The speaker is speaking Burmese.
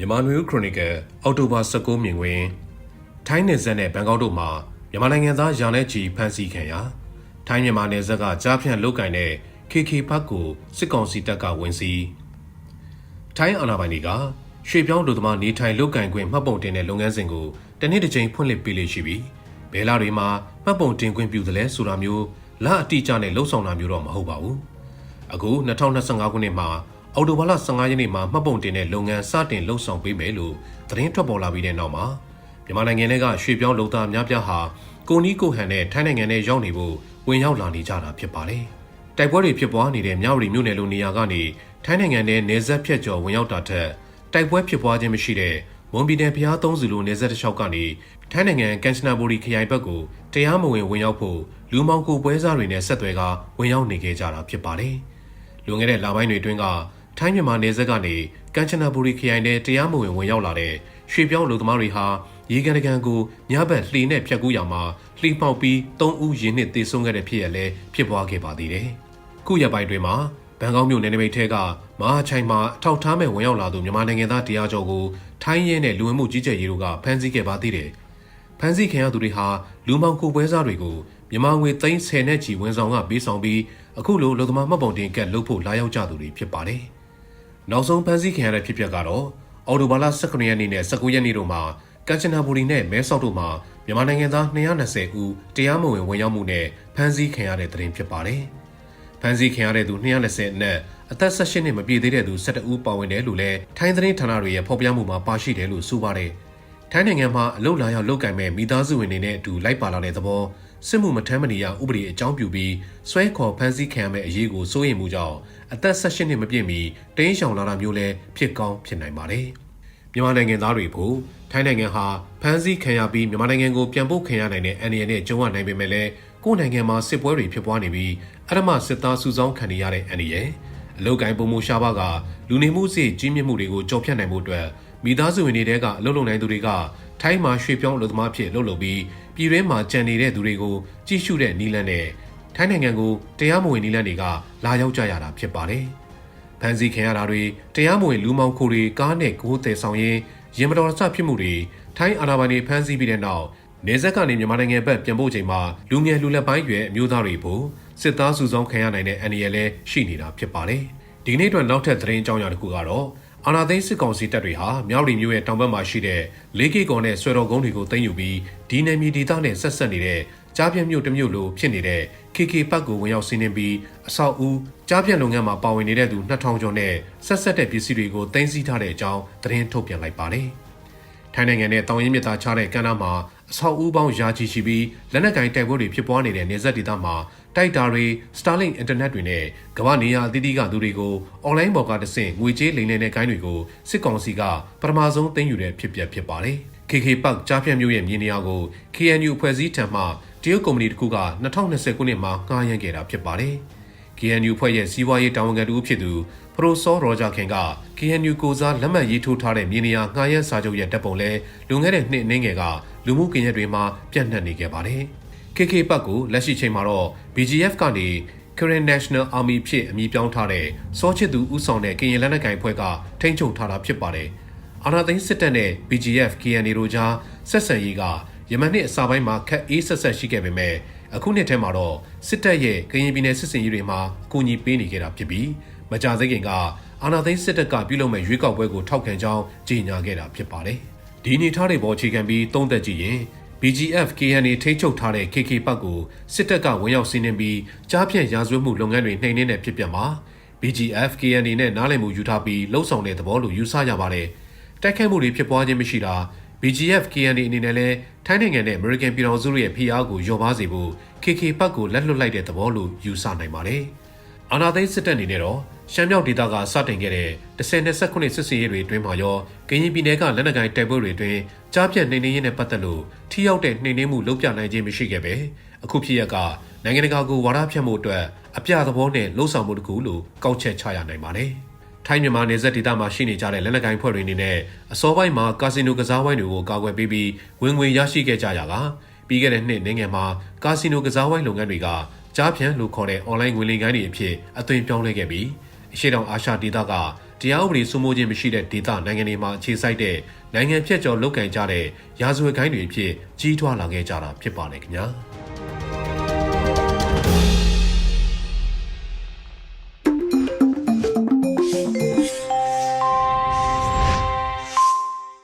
မြန်မာနွေဦးခရိုနီကယ်အောက်တိုဘာ19မြင်ကွင်းထိုင်းနယ်စပ်နဲ့ဘန်ကောက်တို့မှာမြန်မာနိုင်ငံသားရာနဲ့ချီဖမ်းဆီးခံရထိုင်းမြန်မာနယ်စပ်ကကြားဖြန့်လုတ်ကင်တဲ့ KK ဘတ်ကိုစစ်ကောင်စီတပ်ကဝင်စီထိုင်းအာဏာပိုင်တွေကရွှေပြောင်းလူသမားနေထိုင်လုတ်ကင်ခွင့်မှတ်ပုံတင်တဲ့လုပ်ငန်းစဉ်ကိုတနေ့တစ်ကြိမ်ဖွင့်လှစ်ပေးလို့ရှိပြီးဘယ်လာတွေမှာမှတ်ပုံတင်ခွင့်ပြုသလဲဆိုတာမျိုးလအတိအကျနဲ့လှုပ်ဆောင်တာမျိုးတော့မဟုတ်ပါဘူးအခု2025ခုနှစ်မှာ အော်တိုဘာလ15ရက်နေ့မှာမှတ်ပုံတင်တဲ့လုပ်ငန်းစတင်လှုပ်ဆောင်ပေးမယ်လို့သတင်းထွက်ပေါ်လာပြီးတဲ့နောက်မှာမြန်မာနိုင်ငံထဲကရွှေပြောင်းလုပ်သားများပြားဟာကိုနီးကိုဟန်နဲ့ထိုင်းနိုင်ငံထဲရောက်နေဖို့ဝင်ရောက်လာနေကြတာဖြစ်ပါတယ်။တိုက်ပွဲတွေဖြစ်ပွားနေတဲ့မြောက်ရီမြို့နယ်လိုနေရာကနေထိုင်းနိုင်ငံထဲနေဆက်ဖြတ်ကျော်ဝင်ရောက်တာထက်တိုက်ပွဲဖြစ်ပွားခြင်းမရှိတဲ့မွန်ပြည်နယ်ဖျားသုံးစုလိုနေဆက်တစ်လျှောက်ကနေထိုင်းနိုင်ငံကန်ချနာဘူရီခရိုင်ဘက်ကိုတရားမဝင်ဝင်ရောက်ဖို့လူမောင်ကိုပွဲစားတွေနဲ့ဆက်သွယ်ကဝင်ရောက်နေခဲ့ကြတာဖြစ်ပါတယ်။လွန်ခဲ့တဲ့လပိုင်းတွေအတွင်းက ထိုင်းမြန်မာနယ်စပ်ကနေကန်ချနာဘူရီခရိုင်ထဲတရားမဝင်ဝင်ရောက်လာတဲ့ရွှေပြောင်းလူသမားတွေဟာရေကန်တကန်ကိုညဘက်လှေနဲ့ဖြတ်ကူးရမှာလှေပေါက်ပြီး၃ဦးရင်းနှစ်သေဆုံးခဲ့တဲ့ဖြစ်ရလဲဖြစ်ပွားခဲ့ပါသေးတယ်။ခုရက်ပိုင်းတွင်မှာဘန်ကောက်မြို့နယ်နိမိတ်ထဲကမဟာချိုင်မှာအထောက်ထားမဲ့ဝင်ရောက်လာသူမြန်မာနိုင်ငံသားတရားကျော်ကိုထိုင်းရဲနဲ့လူဝင်မှုကြီးကြပ်ရေးတို့ကဖမ်းဆီးခဲ့ပါသေးတယ်။ဖမ်းဆီးခံရသူတွေဟာလူမောင်ကိုပွဲစားတွေကိုမြန်မာငွေသိန်း10နဲ့ချီဝန်ဆောင်ကပေးဆောင်ပြီးအခုလိုလူသမားမှတ်ပုံတင်ကက်လုပ်ဖို့လာရောက်ကြသူတွေဖြစ်ပါတယ်။ နောက်ဆုံးဖမ်းဆီးခံရတဲ့ဖြစ်ပျက်ကတော့အော်တိုဘာလ18ရက်နေ့နဲ့19ရက်နေ့တို့မှာကမ်ချနာဘူရီနဲ့မဲဆောက်တို့မှာမြန်မာနိုင်ငံသား220ဦးတရားမဝင်ဝင်ရောက်မှုနဲ့ဖမ်းဆီးခံရတဲ့တဲ့တင်ဖြစ်ပါတယ်။ဖမ်းဆီးခံရတဲ့သူ220အနက်အသက်18နှစ်မပြည့်သေးတဲ့သူ12ဦးပါဝင်တယ်လို့လည်းထိုင်းသတင်းဌာနတွေရဲ့ဖော်ပြမှုမှာပါရှိတယ်လို့ဆိုပါတယ်။ထိုင်းနိုင်ငံမှာအလုလာရောက်လုတ်ကင်မဲ့မိသားစုဝင်တွေနဲ့အတူလိုက်ပါလာတဲ့သဘောစစ်မှုမထမ်းမနေရဥပဒေအကြောင်းပြုပြီးဆွဲခေါ်ဖမ်းဆီးခံရမယ့်အရေးကိုစိုးရိမ်မှုကြောင့် အသက်18နှစ်မပြည့်မီတင်းရှောင်လာတာမျိုးလည်းဖြစ်ကောင်းဖြစ်နိုင်ပါတယ်။မြန်မာနိုင်ငံသားတွေဖို့ထိုင်းနိုင်ငံဟာဖမ်းဆီးခံရပြီးမြန်မာနိုင်ငံကိုပြန်ပို့ခံရနိုင်တဲ့အန္တရာယ်နဲ့ကြုံရနိုင်ပေမဲ့လည်းကိုယ်နိုင်ငံမှာစစ်ပွဲတွေဖြစ်ပွားနေပြီးအရမစစ်သားစုဆောင်းခံနေရတဲ့အန္တရာယ်အလုတ်ကိုင်းပုံမှုရှားပါကလူနေမှုစိကြီးမြင့်မှုတွေကိုကြော်ဖြတ်နိုင်မှုအတွက်မိသားစုဝင်တွေတဲကအလုပ်လုပ်နိုင်သူတွေကထိုင်းမှာရွှေပြောင်းအလုပ်သမားဖြစ်လုပ်လုပ်ပြီးပြည်တွင်းမှာကြံနေတဲ့သူတွေကိုကြည့်ရှုတဲ့နီလန်းနဲ့ ထိုင်းနိုင်ငံကိုတရားမဝင်နီလန်းတွေကလာရောက်ကြရတာဖြစ်ပါတယ်။ဖန်စီခံရတာတွေတရားမဝင်လူမောင်ခိုတွေကားနဲ့ကိုးတယ်ဆောင်ရင်ရင်မတော်ဆဖြစ်မှုတွေထိုင်းအာဏာပိုင်တွေဖမ်းဆီးပြီးတဲ့နောက်နေဆက်ကနေမြန်မာနိုင်ငံဘက်ပြန်ပို့ချိန်မှာလူငယ်လူလက်ပိုင်းရွယ်အမျိုးသားတွေဖို့စစ်သားစုဆောင်းခံရနိုင်တဲ့အန္တရာယ်လည်းရှိနေတာဖြစ်ပါတယ်။ဒီနေ့အတွက်နောက်ထပ်သတင်းကြောင်းရာတစ်ခုကတော့အာနာသိန်းစစ်ကောင်စီတပ်တွေဟာမြောက်ရီမြို့ရဲ့တောင်ဘက်မှာရှိတဲ့လေးကေကော်နဲ့ဆွဲတော်ကုန်းတွေကိုသိမ်းယူပြီးဒီနယ်မြေဒေသနဲ့ဆက်ဆက်နေတဲ့ ကြားပြန့်မြို့တစ်မြို့လိုဖြစ်နေတဲ့ KK ပတ်ကိုဝင်ရောက်စီးနင်းပြီးအဆောက်အဦကြားပြန့်လုပ်ငန်းမှာပါဝင်နေတဲ့သူ2000ကျော်နဲ့ဆက်ဆက်တဲ့ပစ္စည်းတွေကိုသိမ်းဆည်းထားတဲ့အကြောင်းသတင်းထုတ်ပြန်လိုက်ပါတယ်။ထိုင်းနိုင်ငံနဲ့တောင်ရင်းမြစ်သားချတဲ့ကမ်းနားမှာအဆောက်အဦပေါင်းရာချီရှိပြီးလက်နက်ကင်တိုက်ပွဲတွေဖြစ်ပွားနေတဲ့နေဆက်ဒေသမှာတိုက်တာတွေ Starlink Internet တွေနဲ့ကမ္ဘာနေရာအသီးသီးကသူတွေကို online ပေါ်ကတဆင့်ငွေကြေးလိမ်လည်တဲ့ကိုင်းတွေကိုစစ်ကောင်စီကပထမဆုံးသိမ်းယူတဲ့ဖြစ်ပျက်ဖြစ်ပါတယ်။ KK Park ကြားဖြတ်မြို့ရဲ့မြေနေရာကို KNU ဖွဲ့စည်းထံမှ တရုတ်ကုမ္ပဏီတစ်ခုက2020ခုနှစ်မှာငှားရမ်းခဲ့တာဖြစ်ပါတယ်။ KNU ဖွဲ့ရဲ့စီးပွားရေးတာဝန်ခံတူဖြစ်သူပရိုဆောရောဂျာခင်က KNU ကိုစားလက်မှတ်ရေးထိုးထားတဲ့မြေနေရာငှားရမ်းစာချုပ်ရဲ့တပ်ပုံလဲလွန်ခဲ့တဲ့နှစ်နှင်းငယ်ကလူမှုကွန်ရက်တွေမှာပြန့်နှံ့နေခဲ့ပါတယ်။ KK ပတ်ကိုလက်ရှိချိန်မှာတော့ BGF ကနေ Korean National Army ဖြစ်အမည်ပြောင်းထားတဲ့စောချစ်သူဦးဆောင်တဲ့ကရင်လက်နက်ကိုင်ဖွဲ့ကထိန်းချုပ်ထားတာဖြစ်ပါတယ်။အာနာသိန်းစစ်တပ်နဲ့ BGF KNA တို့ကြားဆက်ဆံရေးက ယမန်နှစ်အစပိုင်းမှာခက်အေးဆက်ဆက်ရှိခဲ့ပေမဲ့အခုနှစ်ထဲမှာတော့စစ်တပ်ရဲ့ကရင်ပြည်နယ်စစ်စင်ရေးတွေမှာကူညီပေးနေခဲ့တာဖြစ်ပြီးမကြသေးခင်ကအာနာသိန်းစစ်တပ်ကပြုလုပ်မဲ့ရွေးကောက်ပွဲကိုထောက်ခံကြောင်းကြေညာခဲ့တာဖြစ်ပါတယ်။ဒီနေထားတဲ့ပေါ်အခြေခံပြီးသုံးသက်ကြည့်ရင် BGF KNA ထိချုပ်ထားတဲ့ KK ပတ်ကိုစစ်တပ်ကဝင်ရောက်စီးနင်းပြီးကြားဖြတ်ရာဇဝတ်မှုလုပ်ငန်းတွေနှိမ်နင်းတဲ့ဖြစ်ပြန်မှာ BGF KNA နဲ့နားလည်မှုယူထားပြီးလှုပ်ဆောင်တဲ့သဘောလို့ယူဆရပါတယ်။တိုက်ခိုက်မှုတွေဖြစ်ပွားခြင်းမရှိတာ BGF KNA အနေနဲ့လည်းထိုင်းနိုင်ငံနဲ့ American ပြည်ထောင်စုရဲ့ဖိအားကိုလျော့ပါစေဖို့ KK ပတ်ကိုလက်လွတ်လိုက်တဲ့သဘောလို့ယူဆနိုင်ပါတယ်။အာနာသိန်းစစ်တပ်အနေနဲ့တော့ရှမ်းမြောက်ဒေသကစတင်ခဲ့တဲ့10-20ခုနှစ်စစ်စင်ရေးတွေအတွင်းမှာရောကရင်ပြည်နယ်ကလက်နက်ကိုင်တိုက်ပွဲတွေအတွင်းကြားပြတ်နှိမ်နင်းရေးနဲ့ပတ်သက်လို့ထိရောက်တဲ့နှိမ်နင်းမှုလုပ်ပြနိုင်ခြင်းမရှိခဲ့ပဲအခုဖြစ်ရကနိုင်ငံတကာကိုဝါဒဖြန့်မှုအတွက်အပြသဘောနဲ့လှုံ့ဆော်မှုတစ်ခုလို့ကောက်ချက်ချရနိုင်ပါတယ်။ ထိုင်းမြန်မာနယ်စပ်ဒေသမှာရှိနေကြတဲ့လက်နက်ကိုင်ဖွဲ့တွေအနေနဲ့အစောပိုင်းမှာကာစီနိုကစားဝိုင်းတွေကိုကာကွယ်ပေးပြီးဝင်ငွေရရှိခဲ့ကြရတာပြီးခဲ့တဲ့နှစ်နိုင်ငံမှာကာစီနိုကစားဝိုင်းလုပ်ငန်းတွေကကြားဖြန့်လို့ခေါ်တဲ့ online ငွေလိမ်ကိုင်းတွေအဖြစ်အသွင်ပြောင်းလဲခဲ့ပြီးအရှိတောင်အာရှဒေသကတရားဥပဒေစိုးမိုးခြင်းမရှိတဲ့ဒေသနိုင်ငံတွေမှာအခြေစိုက်တဲ့နိုင်ငံဖြတ်ကျော်လုတ်ကင်ကြတဲ့ရာဇဝတ်ကိုင်းတွေအဖြစ်ကြီးထွားလာခဲ့ကြတာဖြစ်ပါတယ်ခင်ဗျာ